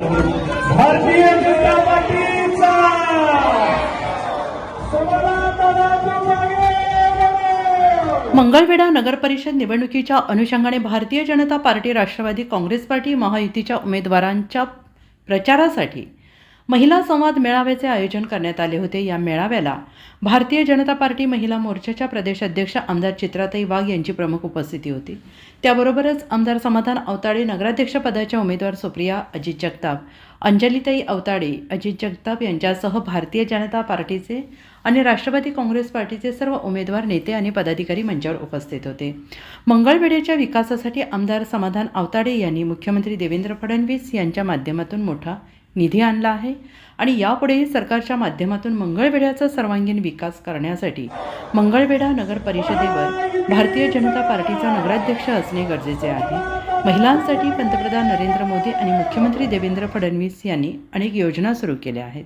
भारतीय जनता पार्टीचा मंगळवेढा नगरपरिषद निवडणुकीच्या अनुषंगाने Bharatiya Janata Party Rashtrawadi Congress Party महायुतीच्या उमेदवारांच्या प्रचारासाठी महिला संवाद मेळाव्याचे आयोजन करण्यात आले होते. या मेळाव्याला भारतीय जनता पार्टी महिला मोर्चाच्या प्रदेश अध्यक्ष आमदार चित्राताई वाघ यांची प्रमुख उपस्थिती होती. त्याबरोबरच आमदार समाधान अवताडे नगराध्यक्षपदाच्या उमेदवार सुप्रिया अजित जगताप अंजलिताई अवताडे अजित जगताप यांच्यासह भारतीय जनता पार्टीचे आणि राष्ट्रवादी काँग्रेस पार्टीचे सर्व उमेदवार नेते आणि पदाधिकारी मंचावर उपस्थित होते. मंगळवेढ्याच्या विकासासाठी आमदार समाधान अवताडे यांनी मुख्यमंत्री देवेंद्र फडणवीस यांच्या माध्यमातून मोठा निधी आणला आहे आणि यापुढेही सरकारच्या माध्यमातून मंगळवेढ्याचा सर्वांगीण विकास करण्यासाठी मंगळवेढा नगर परिषदेवर भारतीय जनता पार्टीचा नगराध्यक्ष असणे गरजेचे आहे. महिलांसाठी पंतप्रधान नरेंद्र मोदी आणि मुख्यमंत्री देवेंद्र फडणवीस यांनी अनेक योजना सुरू केल्या आहेत.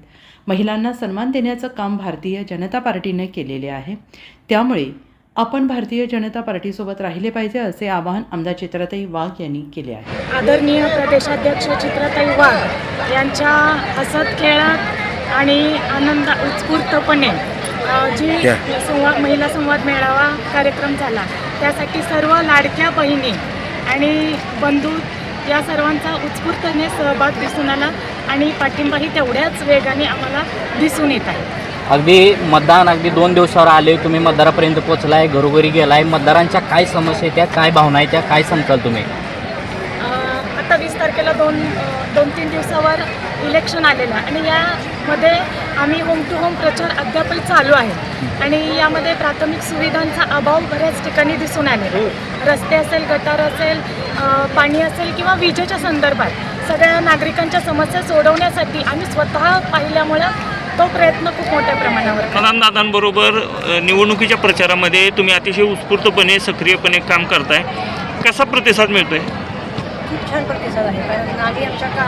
महिलांना सन्मान देण्याचं काम भारतीय जनता पार्टीने केलेले आहे. त्यामुळे आपण भारतीय जनता पार्टीसोबत राहिले पाहिजे असे आवाहन आमदार चित्राताई वाघ यांनी केले आहे. आदरणीय प्रदेशाध्यक्ष चित्रताई वाघ यांच्या हसत खेळात आणि आनंद उत्स्फूर्तपणे जी संवाद महिला संवाद मेळावा कार्यक्रम झाला त्यासाठी सर्व लाडक्या बहिणी आणि बंधू या सर्वांचा उत्स्फूर्तने सहभाग दिसून आला आणि पाठिंबाही तेवढ्याच वेगाने आम्हाला दिसून येत आहे. अगदी मतदान अगदी दोन दिवसावर आले तुम्ही मतदारापर्यंत पोहोचलाय घरोघरी गेलाय. मतदारांच्या काय समस्या आहेत त्या काय भावना आहेत त्या काय सांगताल तुम्ही? तारखेला दोन दोन तीन दिवसावर इलेक्शन आलेलं आहे. आणि यामध्ये आम्ही होम टू होम प्रचार अद्यापही चालू आहे. आणि यामध्ये प्राथमिक सुविधांचा अभाव बऱ्याच ठिकाणी दिसून आले रस्ते असेल गटार असेल पाणी असेल किंवा विजेच्या संदर्भात सगळ्या नागरिकांच्या समस्या सोडवण्यासाठी आम्ही स्वतः पाहिल्यामुळं तो प्रयत्न खूप मोठ्या प्रमाणावर केला. निवडणुकीच्या प्रचारामध्ये तुम्ही अतिशय उत्स्फूर्तपणे सक्रियपणे काम करताय. कसा प्रतिसाद मिळतोय? खूप छान प्रतिसाद आहे. कारण आम्ही आमच्या का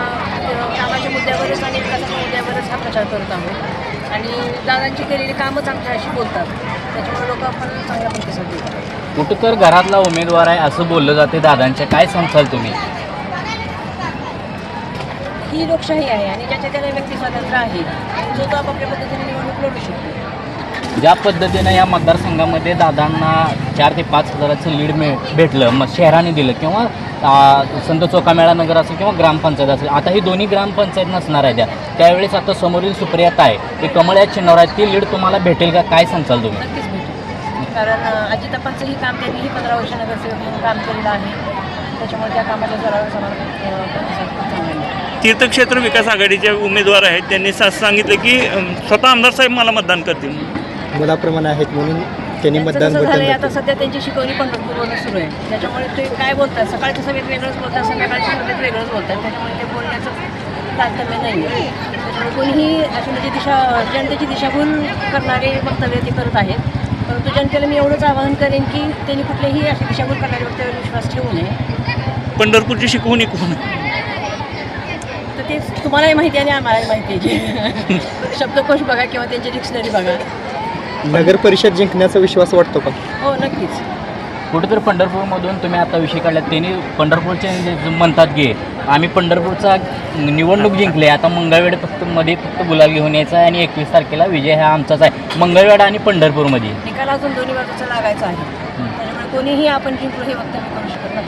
कामाच्या मुद्द्यावरच आणि विकासाच्या मुद्द्यावरच हा प्रचार करत आहोत. आणि दादांची केलेली कामच आमच्याशी बोलतात. त्याच्यामुळे लोक आपण चांगला प्रतिसाद देतात कुठं तर घरातला उमेदवार आहे असं बोललं जाते. दादांच्या काय सांगताल तुम्ही? ही लोकशाही आहे आणि ज्याच्या त्याला व्यक्ती स्वातंत्र्य आहे जो तो आपापल्या पद्धतीने निवडणूक लढू शकतो. ज्या पद्धतीनं या मतदारसंघामध्ये दादांना चार ते पाच हजाराचं लीड मिळ भेटलं मग शहराने दिलं किंवा संत चोकामेळा नगर असेल किंवा ग्रामपंचायत असेल आता ही दोन्ही ग्रामपंचायत नसणार आहे त्या. त्यावेळेस आता समोरील सुप्रियाता आहे ते कमळ या चिन्हावर आहे ती लीड तुम्हाला भेटेल का? काय सांगताल तुम्ही? नक्कीच भेटेल. कारण अजितापांचंही काम त्यांनीही पंधरा वर्ष नगरसेवक म्हणून काम केलेलं आहे. त्याच्यामुळे त्या खूप चांगला आहे. तीर्थक्षेत्र विकास आघाडीचे उमेदवार आहेत. त्यांनी सा- सांगितलं की स्वतः आमदार साहेब मला मतदान करतील. मुलाप्रमाणे आहेत म्हणून त्यांनी त्यांचं मतदान कसं झालंय बटन आता सध्या त्यांची शिकवणी पंढरपूरवरून सुरू आहे. त्याच्यामुळे ते काय बोलतात सकाळच्या सभेत वेगळंच बोलतात संध्याकाळच्या सभेत वेगळंच बोलतात त्याच्यामुळे ते बोलण्याचं तारतम्य नाही आहे त्याच्यामुळे कोणीही अशी म्हणजे दिशा जनतेची दिशाभूल करणारे वक्तव्य ते करत आहेत. परंतु जनतेला मी एवढंच आवाहन करेन की त्यांनी कुठलेही अशी दिशाभूल करणारे वक्तव्यावर विश्वास ठेवू नये. पंढरपूरची शिकवणी कोण आहे? तर ते तुम्हालाही माहिती आहे आणि आम्हालाही माहिती आहे. शब्दकोश बघा किंवा त्यांची डिक्शनरी बघा. नगर परिषद जिंकण्याचा विश्वास वाटतो का? हो नक्कीच. कुठेतरी पंढरपूरमधून तुम्ही आता विषय काढला त्यांनी पंढरपूरचे जे म्हणतात की आम्ही पंढरपूरचा निवडणूक जिंकले आता मंगळवेढ फक्त मध्ये फक्त गुलाल घेऊन यायचा आहे आणि एकवीस तारखेला विजय हा आमचाच आहे. मंगळवेढा आणि पंढरपूरमध्ये? निकाल अजून दोन्ही बाजूचा लागायचा आहे. कोणीही आपण जिंकलो हे वक्तव्य करू शकत नाही.